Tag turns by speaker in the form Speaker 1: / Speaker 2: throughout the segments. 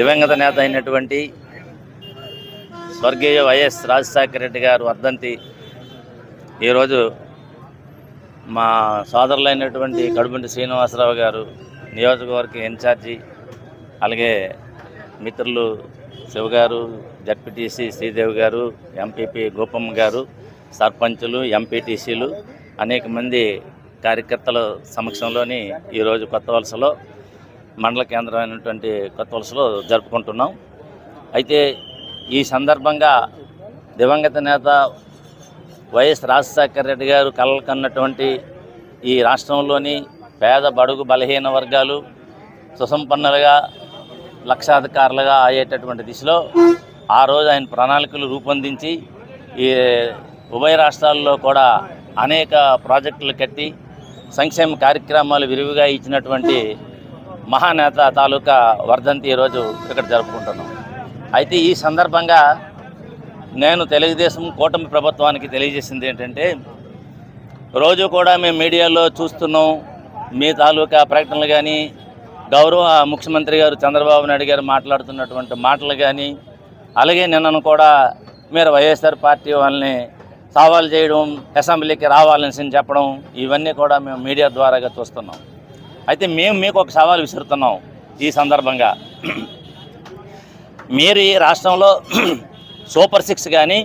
Speaker 1: దివంగత నేత అయినటువంటి స్వర్గీయ వైఎస్ రాజశేఖర రెడ్డి గారు వర్ధంతి. ఈరోజు మా సోదరులైనటువంటి కడుపుంటి శ్రీనివాసరావు గారు నియోజకవర్గ ఇన్ఛార్జి అలాగే మిత్రులు శివ గారు జడ్పీటీసీ శ్రీదేవి గారు ఎంపీపీ గోపమ్మ గారు సర్పంచులు ఎంపీటీసీలు అనేక మంది కార్యకర్తల సమక్షంలోని ఈరోజు కొత్త వలసలో మండల కేంద్రమైనటువంటి కొత్త వలసలో జరుపుకుంటున్నాం. అయితే ఈ సందర్భంగా దివంగత నేత వైఎస్ రాజశేఖర రెడ్డి గారు కలలు కన్నటువంటి ఈ రాష్ట్రంలోని పేద బడుగు బలహీన వర్గాలు సుసంపన్నులుగా లక్షాధికారులుగా అయ్యేటటువంటి దిశలో ఆ రోజు ఆయన ప్రణాళికలు రూపొందించి ఈ ఉభయ రాష్ట్రాల్లో కూడా అనేక ప్రాజెక్టులు కట్టి సంక్షేమ కార్యక్రమాలు విరివిగా ఇచ్చినటువంటి మహానేత తాలూకా వర్ధంతి ఈరోజు ఇక్కడ జరుపుకుంటున్నాం. అయితే ఈ సందర్భంగా నేను తెలుగుదేశం కూటమి ప్రభుత్వానికి తెలియజేసింది ఏంటంటే రోజు కూడా మేము మీడియాలో చూస్తున్నాం మీ తాలూకా ప్రకటనలు కానీ గౌరవ ముఖ్యమంత్రి గారు చంద్రబాబు నాయుడు గారు మాట్లాడుతున్నటువంటి మాటలు కానీ అలాగే నిన్నను కూడా మీరు వైఎస్ఆర్ పార్టీ వాళ్ళని సవాల్ చేయడం అసెంబ్లీకి రావాలని చెప్పడం ఇవన్నీ కూడా మేము మీడియా ద్వారాగా చూస్తున్నాం. అయితే మేము మీకు ఒక సవాల్ విసురుతున్నాం ఈ సందర్భంగా. మీరు ఈ రాష్ట్రంలో సూపర్ సిక్స్ కానీ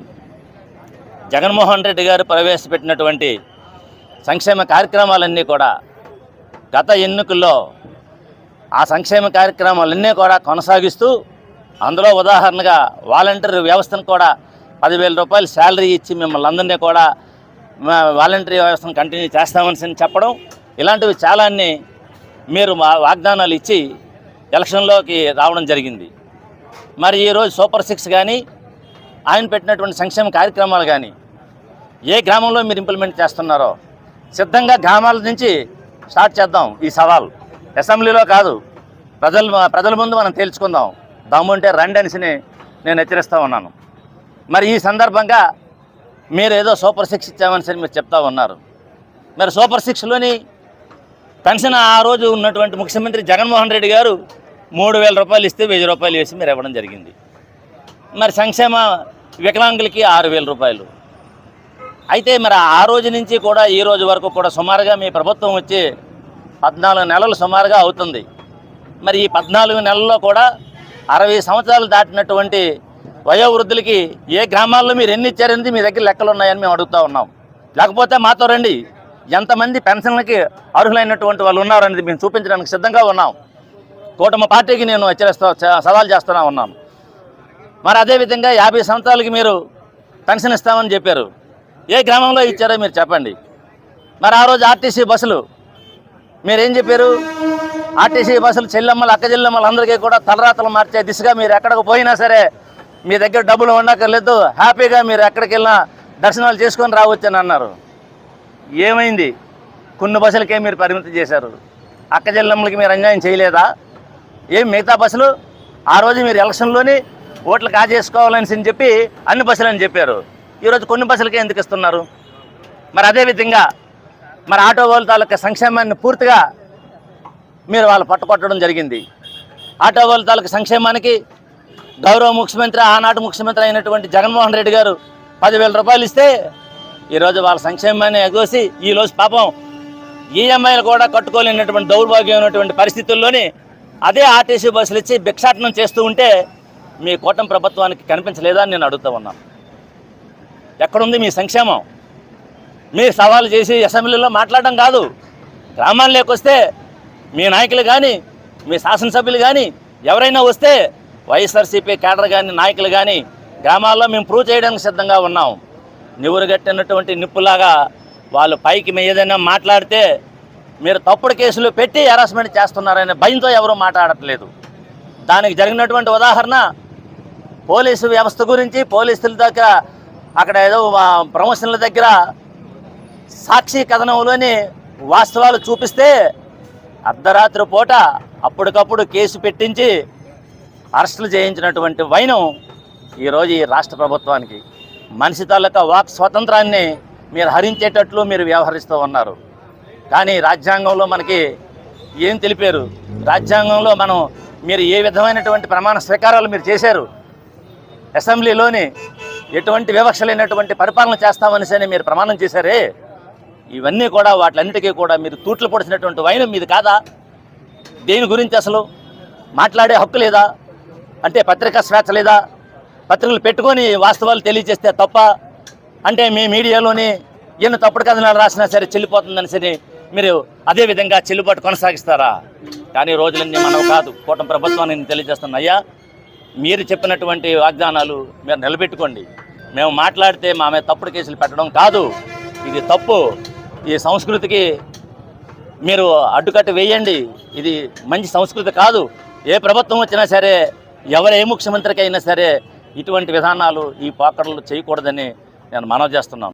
Speaker 1: జగన్మోహన్ రెడ్డి గారు ప్రవేశపెట్టినటువంటి సంక్షేమ కార్యక్రమాలన్నీ కూడా గత ఎన్నికల్లో ఆ సంక్షేమ కార్యక్రమాలన్నీ కూడా కొనసాగిస్తూ అందులో ఉదాహరణగా వాలంటీర్ వ్యవస్థను కూడా పదివేల రూపాయలు శాలరీ ఇచ్చి మిమ్మల్ని అందరినీ కూడా వాలంటీర్ వాలంటరీ వ్యవస్థను కంటిన్యూ చేస్తామని చెప్పడం ఇలాంటివి చాలాన్ని మీరు మా వాగ్దానాలు ఇచ్చి ఎలక్షన్లోకి రావడం జరిగింది. మరి ఈరోజు సూపర్ సిక్స్ కానీ ఆయన పెట్టినటువంటి సంక్షేమ కార్యక్రమాలు కానీ ఏ గ్రామంలో మీరు ఇంప్లిమెంట్ చేస్తున్నారో సిద్ధంగా గ్రామాల నుంచి స్టార్ట్ చేద్దాం ఈ సవాల్. అసెంబ్లీలో కాదు ప్రజల ప్రజల ముందు మనం తేల్చుకుందాం. దమ్ముంటే రండి అనేసి నేను హెచ్చరిస్తూ ఉన్నాను. మరి ఈ సందర్భంగా మీరు ఏదో సూపర్ సిక్స్ ఇచ్చామని సరే మీరు చెప్తా ఉన్నారు. మరి సూపర్ సిక్స్లోని పెన్షన్ ఆ రోజు ఉన్నటువంటి ముఖ్యమంత్రి జగన్మోహన్ రెడ్డి గారు మూడు వేల రూపాయలు ఇస్తే వెయ్యి రూపాయలు వేసి మీరు ఇవ్వడం జరిగింది. మరి సంక్షేమ వికలాంగులకి ఆరు వేల రూపాయలు. అయితే మరి ఆ రోజు నుంచి కూడా ఈ రోజు వరకు కూడా సుమారుగా మీ ప్రభుత్వం వచ్చి పద్నాలుగు నెలలు సుమారుగా అవుతుంది. మరి ఈ పద్నాలుగు నెలల్లో కూడా అరవై సంవత్సరాలు దాటినటువంటి వయోవృద్ధులకి ఏ గ్రామాల్లో మీరు ఎన్ని ఇచ్చారనేది మీ దగ్గర లెక్కలు ఉన్నాయని మేము అడుగుతూ ఉన్నాం. లేకపోతే మాతో రండి. ఎంతమంది పెన్షన్లకి అర్హులైనటువంటి వాళ్ళు ఉన్నారనేది మేము చూపించడానికి సిద్ధంగా ఉన్నాం. కూటమి పార్టీకి నేను హెచ్చరిస్తా చ- సవాల్ చేస్తూనే ఉన్నాను. మరి అదేవిధంగా యాభై సంవత్సరాలకి మీరు పెన్షన్ ఇస్తామని చెప్పారు. ఏ గ్రామంలో ఇచ్చారో మీరు చెప్పండి. మరి ఆ రోజు ఆర్టీసీ బస్సులు మీరేం చెప్పారు? ఆర్టీసీ బస్సులు చెల్లెమ్మలు అక్క చెల్లెమ్మలు అందరికీ కూడా తలరాతలు మార్చే దిశగా మీరు ఎక్కడికి పోయినా సరే మీ దగ్గర డబ్బులు ఉండక్కర్లేదు. హ్యాపీగా మీరు ఎక్కడికి వెళ్ళినా దర్శనాలు చేసుకొని రావచ్చని అన్నారు. ఏమైంది? కొన్ని బస్సులకే మీరు పరిమితి చేశారు. అక్క జిల్లమ్మలకి మీరు అన్యాయం చేయలేదా? ఏం మిగతా బస్సులు? ఆ రోజు మీరు ఎలక్షన్లోని ఓట్లు కాజేసుకోవాలని చెప్పి అన్ని బస్సులు అని చెప్పారు. ఈరోజు కొన్ని బస్సులకే ఎందుకు ఇస్తున్నారు? మరి అదేవిధంగా మరి ఆటో వాళ్ళ తాలూకా సంక్షేమాన్ని పూర్తిగా మీరు వాళ్ళు పట్టుకొట్టడం జరిగింది. ఆటో వాళ్ళ తాలూకా సంక్షేమానికి గౌరవ ముఖ్యమంత్రి ఆనాటి ముఖ్యమంత్రి అయినటువంటి జగన్మోహన్ రెడ్డి గారు పదివేల రూపాయలు ఇస్తే ఈరోజు వాళ్ళ సంక్షేమాన్ని ఎగోసి ఈరోజు పాపం ఈఎంఐలు కూడా కట్టుకోలేనటువంటి దౌర్భాగ్యం ఉన్నటువంటి పరిస్థితుల్లోని అదే ఆర్టీసీ బస్సులు ఇచ్చి భిక్షాటనం చేస్తూ ఉంటే మీ కూటమి ప్రభుత్వానికి కనిపించలేదా అని నేను అడుగుతూ ఉన్నాను. ఎక్కడుంది మీ సంక్షేమం? మీరు సవాలు చేసి అసెంబ్లీలో మాట్లాడడం కాదు. గ్రామాల్లోకి వస్తే మీ నాయకులు కానీ మీ శాసనసభ్యులు కానీ ఎవరైనా వస్తే వైఎస్ఆర్సీపీ కేడర్ కానీ నాయకులు కానీ గ్రామాల్లో మేము ప్రూవ్ చేయడానికి సిద్ధంగా ఉన్నాం. నివురుగట్టినటువంటి నిప్పులాగా వాళ్ళు పైకి మీ ఏదైనా మాట్లాడితే మీరు తప్పుడు కేసులు పెట్టి హెరాస్మెంట్ చేస్తున్నారనే భయంతో ఎవరూ మాట్లాడట్లేదు. దానికి జరిగినటువంటి ఉదాహరణ పోలీసు వ్యవస్థ గురించి పోలీసుల దగ్గర అక్కడ ఏదో ప్రమోషన్ల దగ్గర సాక్షి కథనంలోని వాస్తవాలు చూపిస్తే అర్ధరాత్రి పూట అప్పటికప్పుడు కేసు పెట్టించి అరెస్టులు చేయించినటువంటి వైనం ఈరోజు ఈ రాష్ట్ర ప్రభుత్వానికి. మనిషి తాలూకా వాక్ స్వాతంత్రాన్ని మీరు హరించేటట్లు మీరు వ్యవహరిస్తూ ఉన్నారు. కానీ రాజ్యాంగంలో మనకి ఏం తెలిపారు? రాజ్యాంగంలో మనం మీరు ఏ విధమైనటువంటి ప్రమాణ స్వీకారాలు మీరు చేశారు? అసెంబ్లీలోని ఎటువంటి వివక్ష లేనటువంటి పరిపాలన చేస్తామనిసని మీరు ప్రమాణం చేశారే? ఇవన్నీ కూడా వాటిలన్నిటికీ కూడా మీరు తూట్లు పొడిచినటువంటి వైనం మీది కాదా? దేని గురించి అసలు మాట్లాడే హక్కు లేదా? అంటే పత్రికా స్వేచ్ఛ లేదా? పత్రికలు పెట్టుకొని వాస్తవాలు తెలియజేస్తే తప్ప అంటే మీ మీడియాలోని ఎన్ని తప్పుడు కథనాలు రాసినా సరే చెల్లిపోతుందని సరే మీరు అదే విధంగా చెల్లుబాటు కొనసాగిస్తారా? కానీ రోజులన్నీ మనం కాదు. కూటమి ప్రభుత్వాన్ని నేను తెలియజేస్తున్నా అయ్యా మీరు చెప్పినటువంటి వాగ్దానాలు మీరు నిలబెట్టుకోండి. మేము మాట్లాడితే మా మీద తప్పుడు కేసులు పెట్టడం కాదు. ఇది తప్పు. ఈ సంస్కృతికి మీరు అడ్డుకట్ట వేయండి. ఇది మంచి సంస్కృతి కాదు. ఏ ప్రభుత్వం వచ్చినా సరే ఎవరు ఏ ముఖ్యమంత్రికి అయినా సరే ఇటువంటి విధానాలు ఈ పోకడలు చేయకూడదని నేను మనవి చేస్తున్నాను.